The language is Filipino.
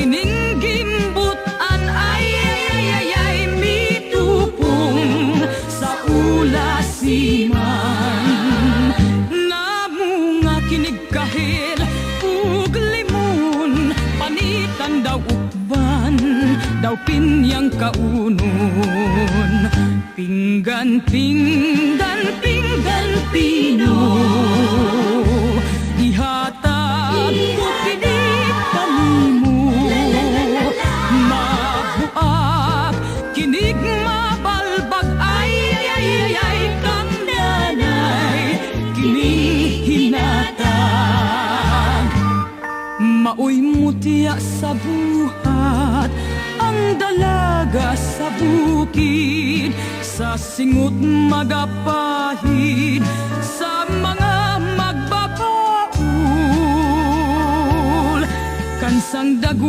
Kining gimbutan ay ay ay sa ulasiman. Namo nga kinig kahil panitan daw ukban daw pinyang kaunon pinggan pinggan Maoy mutya sa buhat Ang dalaga sa bukid. Sa singot magapahid Sa mga magbabaul. Kansang dagu